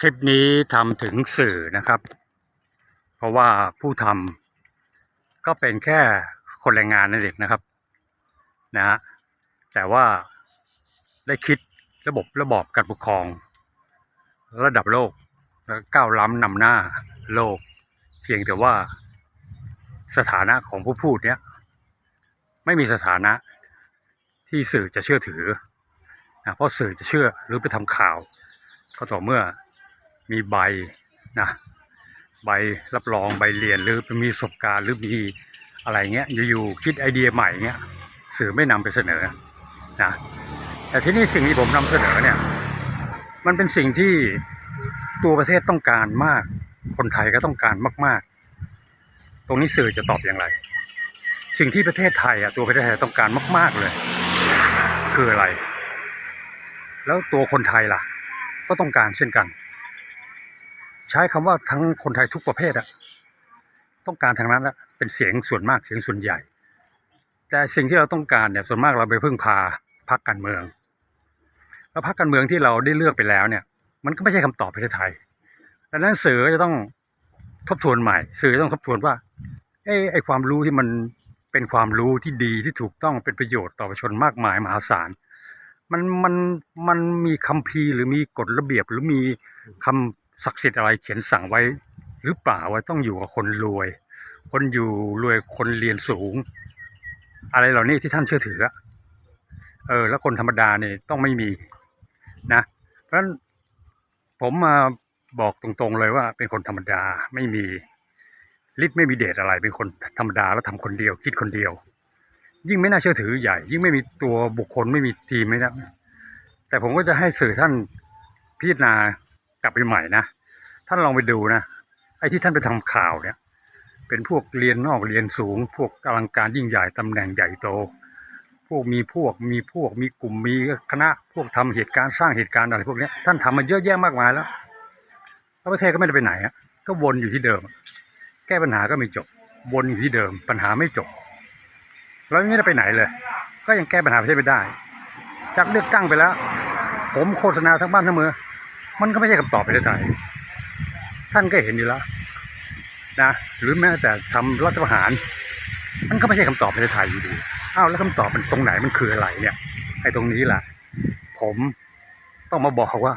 คลิปนี้ทำถึงสื่อนะครับ เพราะว่าผู้ทำก็เป็นแค่คนแรงงานนั่นเองนะครับนะฮะแต่ว่าได้คิดระบบระบอบการปกครอง ระดับโลกแล้วก้าวล้ำนำหน้าโลก เพียงแต่ว่าสถานะของผู้พูดเนี้ยไม่มีสถานะที่สื่อจะเชื่อถือนะเพราะสื่อจะเชื่อหรือไปทำข่าวก็ต่อเมื่อ มีใบนะใบรับรองใบเรียนหรือมีประสบการณ์หรือมีอะไรเงี้ยอยู่ๆคิดไอเดียใหม่เงี้ยสื่อไม่นำไปเสนอนะแต่ที่นี่สิ่งที่ผมนำเสนอเนี่ยมันเป็นสิ่งที่ตัวประเทศต้องการมาก คนไทยก็ต้องการมาก ๆ ตรงนี้สื่อจะตอบอย่างไร สิ่งที่ประเทศไทยอะตัวประเทศไทยต้องการมาก ๆเลย คืออะไร แล้วตัวคนไทยล่ะ ก็ต้องการเช่นกัน ช้คำว่าทั้งคนไทยทุกประเภทอะต้องการทางนั้นละเป็นเสียงส่วนมากเสียงส่วนใหญ่ แต่สิ่งที่เราต้องการเนี่ยส่วนมากเราไปพึ่งพาพรรคการเมือง แล้วพรรคการเมืองที่เราได้เลือกไปแล้วเนี่ย มันก็ไม่ใช่คำตอบประเทศไทยดังนั้นสื่อก็จะต้องทบทวนใหม่ สื่อต้องทบทวนว่าเอ้ไอความรู้ที่มันเป็นความรู้ที่ดีที่ถูกต้องเป็นประโยชน์ต่อประชาชนมากมายมหาศาล มันมันมันมีคัมภีหรือมีกฎระเบียบ หรือมีคำศักดิ์สิทธิ์อะไรเขียนสั่งไว้ หรือเปล่าว่าต้องอยู่กับคนรวย คนอยู่รวยคนเรียนสูง อะไรเหล่านี้ที่ท่านเชื่อถือเออ แล้วคนธรรมดาเนี่ยต้องไม่มีนะ เพราะฉะนั้นผมมาบอกตรงๆเลยว่าเป็นคนธรรมดาไม่มีฤทธิ์ไม่มีเดชอะไรเป็นคนธรรมดาแล้วทำคนเดียว คิดคนเดียว ยิ่งไม่น่าเชื่อถือใหญ่ ยิ่งไม่มีตัวบุคคลไม่มีทีมไม่นะแต่ผมก็จะให้สื่อท่านพิจารณากลับไปใหม่นะท่านลองไปดูนะไอ้ที่ท่านไปทำข่าวเนี่ยเป็นพวกเรียนนอกเรียนสูง พวกอลังการยิ่งใหญ่ตำแหน่งใหญ่โต พวกมีพวกมีพวกมีกลุ่มมีคณะพวกทำเหตุการณ์สร้างเหตุการณ์อะไรพวกเนี้ยท่านทำมาเยอะแยะมากมายแล้วแล้วประเทศก็ไม่ได้ไปไหนอะก็วนอยู่ที่เดิม แก้ปัญหาก็ไม่จบ วนอยู่ที่เดิม ปัญหาไม่จบ แล้วไม่ได้ไปไหนเลย ก็ยังแก้ปัญหาประเทศไม่ได้ จากเลือกตั้งไปแล้ว ผมโฆษณาทั้งบ้านทั้งเมืองมันก็ไม่ใช่คำตอบประเทศไทย ท่านก็เห็นอยู่แล้วนะหรือแม้แต่ทำรัฐประหาร มันก็ไม่ใช่คำตอบประเทศไทยอยู่ดีอ้าวแล้วคำตอบมันตรงไหนมันคืออะไรเนี่ยไอ้ตรงนี้แหละผมต้องมาบอกว่า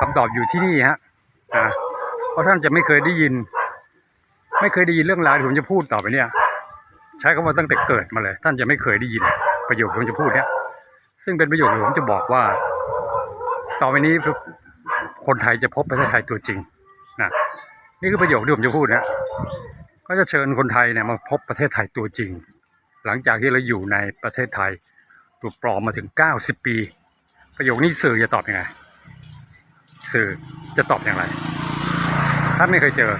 คำตอบอยู่ที่นี่ฮะนะเพราะท่านจะไม่เคยได้ยิน ไม่เคยได้ยินเรื่องราวที่ผมจะพูดต่อไปเนี่ย ใช้คำว่าตั้งแต่เกิดมาเลย ท่านจะไม่เคยได้ยินประโยคที่ผมจะพูดเนี่ยซึ่งเป็นประโยคที่ผมจะบอกว่า ต่อไปนี้คนไทยจะพบประเทศไทยตัวจริงนะนี่คือประโยคที่ผมจะพูดนะก็จะเชิญคนไทยเนี่ยมาพบประเทศไทยตัวจริง หลังจากที่เราอยู่ในประเทศไทยถูกปลอมมาถึง 90 ปี ประโยคนี้สื่อจะตอบยังไงสื่อจะตอบอย่างไร ท่านไม่เคยเจอ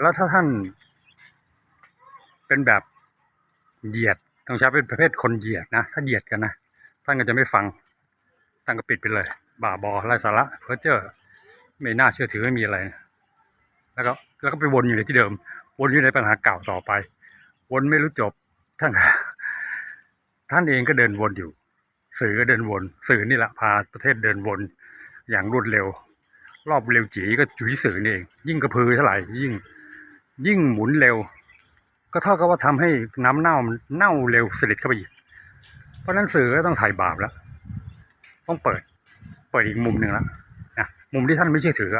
แล้วถ้าท่าน เป็นแบบเหยียดต้องใช้เป็นประเภทคนเหยียดนะ ถ้าเหยียดกันนะท่านก็จะไม่ฟังท่านก็ปิดไปเลย บ่าบอไร้สาระเพ้อเจ้อไม่น่าเชื่อถือไม่มีอะไรนะแล้วก็แล้วก็ไปวนอยู่ในที่เดิม วนอยู่ในปัญหาเก่าต่อไป วนไม่รู้จบท่านท่านเองก็เดินวนอยู่ สื่อก็เดินวน สื่อนี่แหละพาประเทศเดินวน อย่างรวดเร็ว รอบเร็วจีก็อยู่ที่สื่อนี่เองยิ่งกระพือเท่าไหร่ยิ่ง ยิ่งหมุนเร็ว ก็เท่ากับว่าทำให้น้ำเน่ามันเน่าเร็วสลิดเข้าไปอีก เพราะนั้นสื่อก็ต้องถ่ายบาปแล้ว ต้องเปิด เปิดอีกมุมหนึ่งแล้วนะมุมที่ท่านไม่เชื่อถือ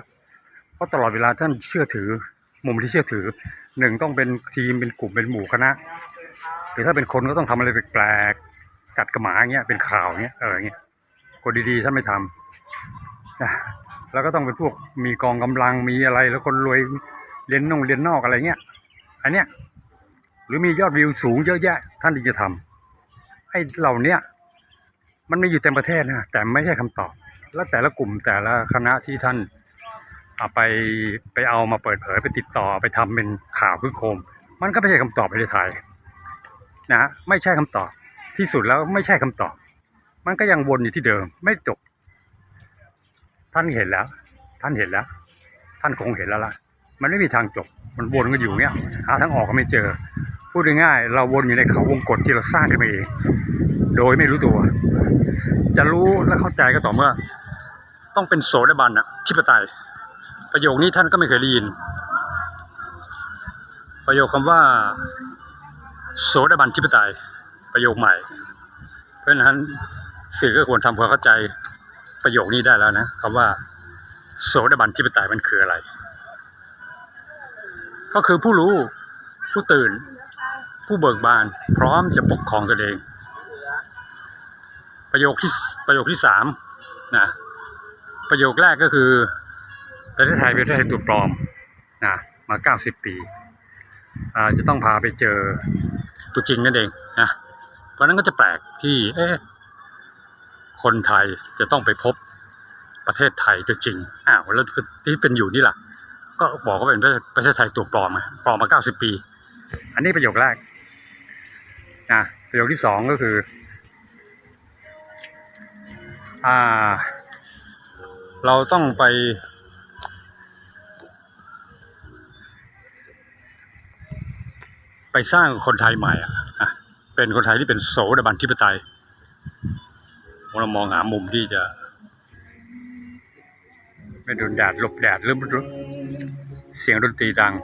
เพราะตลอดเวลาท่านเชื่อถือ มุมที่เชื่อถือหนึ่งต้องเป็นทีมเป็นกลุ่มเป็นหมู่คณะหรือถ้าเป็นคนก็ต้องทำอะไรแปลกๆกัดกระหมาอย่างเงี้ยเป็นข่าวเงี้ยเออเงี้ยคนดีๆท่านไม่ทำนะแล้วก็ต้องเป็นพวกมีกองกำลังมีอะไรแล้วคนรวยเรียนนงเรียนนอกอะไรเงี้ยอันเนี้ย หรือมียอดวิวสูงเยอะแยะ ท่านถึงจะทำไอ้เหล่าเนี้ยมันมีอยู่เต็มประเทศนะแต่ไม่ใช่คำตอบ แล้วแต่ละกลุ่มแต่ละคณะที่ท่านเอาไปไปเอามาเปิดเผยไปติดต่อไปทำเป็นข่าวคือโคม มันก็ไม่ใช่คำตอบประเทศไทยนะฮะไม่ใช่คำตอบที่สุดแล้วไม่ใช่คำตอบ มันก็ยังวนอยู่ที่เดิมไม่จบท่านเห็นแล้ว ท่านเห็นแล้ว ท่านคงเห็นแล้วล่ะ มันไม่มีทางจบ มันวนกันอยู่เงี้ยหาทางออกก็ไม่เจอ พูดง่ายๆเราวนอยู่ในเขาวงกฏที่เราสร้างขึ้นมาเอง โดยไม่รู้ตัว จะรู้และเข้าใจก็ต่อเมื่อ ต้องเป็นโสดาบันอะทิปไตย ประโยคนี้ท่านก็ไม่เคยได้ยิน ประโยคคำว่า โสดาบันทิปไตย ประโยคใหม่ เพราะฉะนั้นสื่อก็ควรทำความเข้าใจประโยคนี้ได้แล้วนะคำว่า โสดาบันทิปไตยมันคืออะไร ก็คือผู้รู้ผู้ตื่น ผู้เบิกบานพร้อมจะปกครองตนเอง ประโยคที่ประโยคที่สามนะประโยคแรกก็คือประเทศไทยเป็นประเทศไทยตัวปลอมนะมา90ปีอ่าจะต้องพาไปเจอตัวจริงนั่นเองนะเพราะนั้นก็จะแปลกที่เอ๊ะคนไทยจะต้องไปพบประเทศไทยตัวจริงอ้าวแล้วที่เป็นอยู่นี่ล่ะก็บอกว่าเป็นประเทศไทยตัวปลอมปลอมมา 90 ปี อันนี้ประโยคแรก นะประโยคที่สองก็คือ อ่า เราต้องไป ไปสร้างคนไทยใหม่อะเป็นคนไทยที่เป็นโสดาบันทิปไตยเรามองหามุมที่จะ ไม่โดนแดดหลบแดดหรือเสียงดนตรีดัง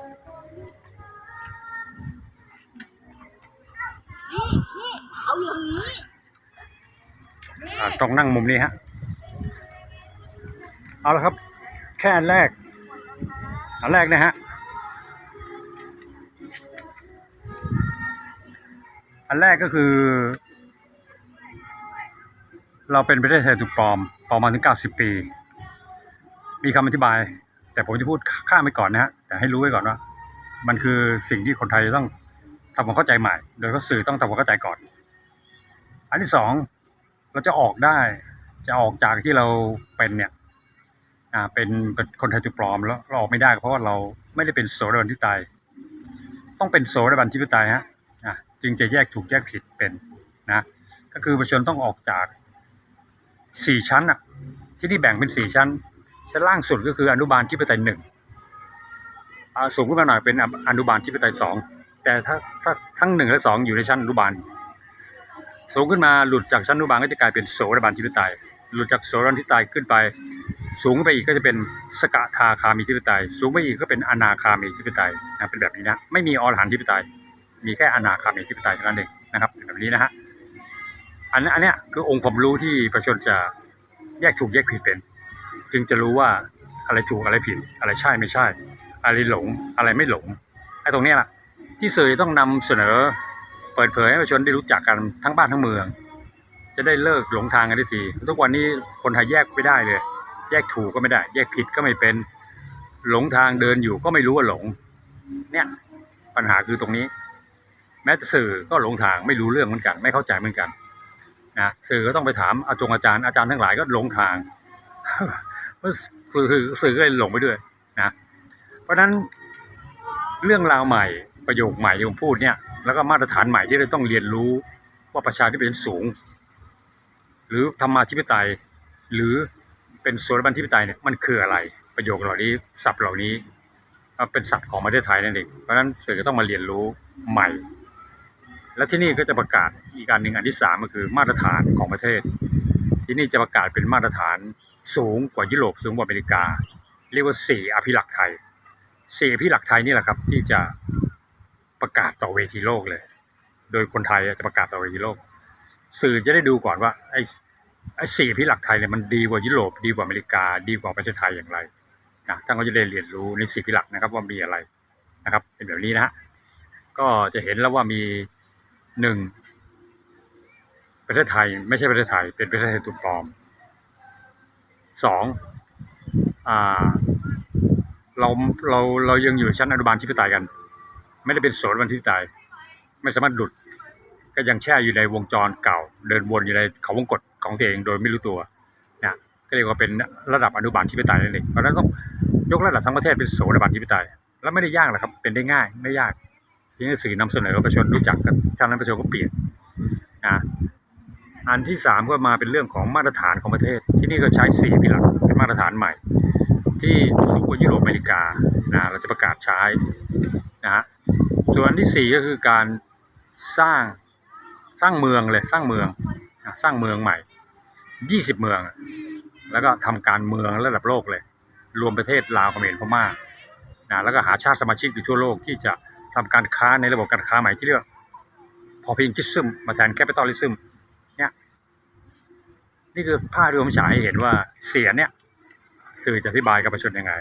ต้องนั่งมุมนี้ฮะ เอาละครับ แค่อันแรก อันแรกนะฮะ อันแรกก็คือ เราเป็นประเทศไทยถูกปลอมปลอมมาถึง 90 ปี มีคำอธิบาย แต่ผมจะพูดข้ามไปก่อนนะฮะ แต่ให้รู้ไว้ก่อนว่า มันคือสิ่งที่คนไทยต้องทำความเข้าใจใหม่ โดยก็สื่อต้องทำความเข้าใจก่อน อันที่สอง เราจะออกได้ จะออกจากที่เราเป็นเนี่ยอ่าเป็นเป็นคนไทยจุปลอมแล้วเราออกไม่ได้เพราะว่าเราไม่ได้เป็นโสดาบันที่ตายต้องเป็นโสดาบันที่ตายฮะอะจึงจะแยกถูกแยกผิดเป็นนะก็คือประชาชนต้องออกจากสี่ชั้นอะที่นี่แบ่งเป็นสี่ชั้น ชั้นล่างสุดก็คืออนุบาลที่ปไตยหนึ่งอ่าสูงขึ้นมาหน่อยเป็นอนุบาลที่ปไตยสองแต่ถ้าถ้าทั้งหนึ่งและสองอยู่ในชั้นอนุบาล สูงขึ้นมาหลุดจากชั้นอนุบาลก็จะกลายเป็นโสดาบันทิปไตาย หลุดจากโสดาบันทิปไตายขึ้นไป สูงไปอีกก็จะเป็นสกทาคามีทิปไตาย สูงไปอีกก็เป็นอนาคามีทิปไตายนะเป็นแบบนี้นะไม่มีอรหันทิปไตาย มีแค่อนาคามีทิปไตายเท่านั้นเองนะครับแบบนี้นะฮะอันนี้อันเนี้ยคือองค์ความรู้ที่ประชาชนจะแยกถูกแยกผิดเป็น จึงจะรู้ว่าอะไรถูกอะไรผิด อะไรใช่ไม่ใช่ อะไรหลงอะไรไม่หลงไอ้ตรงเนี้ยแหละที่สื่อต้องนำเสนอ เปิดเผยให้ประชาชนได้รู้จักกันทั้งบ้านทั้งเมือง จะได้เลิกหลงทางกันทีทุกวันนี้คนไทยแยกไม่ได้เลย แยกถูกก็ไม่ได้ แยกผิดก็ไม่เป็นหลงทางเดินอยู่ก็ไม่รู้ว่าหลง เนี่ยปัญหาคือตรงนี้ แม้แต่สื่อก็หลงทางไม่รู้เรื่องเหมือนกัน ไม่เข้าใจเหมือนกันนะสื่อก็ต้องไปถามอาจงอาจารย์อาจารย์ทั้งหลายก็หลงทางสื่อสื่อสื่อก็เลยหลงไปด้วยนะเพราะฉะนั้นเรื่องราวใหม่ประโยคใหม่ที่ผมพูดเนี่ย แล้วก็มาตรฐานใหม่ที่เราต้องเรียนรู้ว่าประชาธิปไตยสูง หรือธรรมาธิปไตย หรือเป็นโสดาบันธิปไตยเนี่ยมันคืออะไร ประโยคเหล่านี้ศัพท์เหล่านี้เป็นศัพท์ของประเทศไทยนั่นเองเพราะฉะนั้นสื่อก็ต้องมาเรียนรู้ใหม่ และที่นี่ก็จะประกาศอีกการหนึ่งอันที่สามก็คือมาตรฐานของประเทศ ที่นี่จะประกาศเป็นมาตรฐานสูงกว่ายุโรปสูงกว่าอเมริกา เรียกว่าสี่อภิลักษ์ไทยสี่อภิลักษ์ไทยนี่แหละครับที่จะ ประกาศต่อเวทีโลกเลย โดยคนไทยจะประกาศต่อเวทีโลก สื่อจะได้ดูก่อนว่าไอ้ไอ้สี่อภิลักไทยเนี่ยมันดีกว่ายุโรปดีกว่าอเมริกา ดีกว่าประเทศไทยอย่างไรนะท่านก็จะได้เรียนรู้ในสี่อภิลักนะครับว่ามีอะไรนะครับ เป็นแบบนี้นะฮะก็จะเห็นแล้วว่ามีหนึ่งประเทศไทยไม่ใช่ประเทศไทย เป็นประเทศไทยตุกปลอมสองอ่าเราเราเรายังอยู่ชั้นอนุบาลที่พิตายกัน ไม่ได้เป็นโสดบันที่ตาย ไม่สามารถหลุด ก็ยังแช่อยู่ในวงจรเก่า เดินวนอยู่ในเขาวงกฏของตัวเองโดยไม่รู้ตัวนะก็เรียกว่าเป็นระดับอนุบาลที่พิตายนั่นเองเพราะนั้นต้องยกระดับทั้งประเทศเป็นโสดาบันที่พิตายแล้วไม่ได้ยากหรอกครับ เป็นได้ง่าย ไม่ยากเพียงแต่สื่อนำเสนอประชาชนรู้จักกันท่านั้นประชาชนก็เปลี่ยนนะอันที่สามก็มาเป็นเรื่องของมาตรฐานของประเทศ ที่นี่ก็ใช้สี่พิหลักเป็นมาตรฐานใหม่ ที่สูงกว่ายุโรปอเมริกานะเราจะประกาศใช้ ส่วนที่สี่ก็คือการสร้างสร้างเมืองเลยสร้างเมืองสร้างเมืองใหม่ยี่สิบเมือง แล้วก็ทำการเมืองระดับโลกเลย รวมประเทศลาวเขมรพม่านะแล้วก็หาชาติสมาชิกอยู่ทั่วโลกที่จะทำการค้าในระบบการค้าใหม่ที่เรียกพอเพียงจิซึมมาแทนแคปิตอลิซึมเนี่ยนี่คือภาพที่ผมฉายให้เห็นว่าเสียเนี่ยสื่อจะอธิบายกับประชาชนยังไง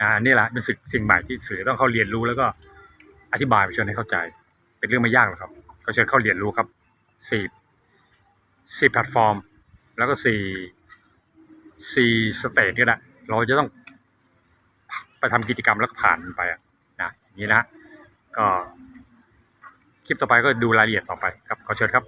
อ่านี่แหละเป็นสิ่งใหม่ที่สื่อต้องเข้าเรียนรู้แล้วก็ อธิบายปชาชนให้เข้าใจ เป็นเรื่องไม่ยากหรอกครับ ก็เชิญเข้าเรียนรู้ครับสี่สี่แพลตฟอร์ม แล้วก็สี่สี่สเตจก็ได้เราจะต้องไปทำกิจกรรมแล้วก็ผ่านไปอะนะอย่างนี้นะ ก็คลิปต่อไปก็ดูรายละเอียดต่อไปครับขอเชิญครับ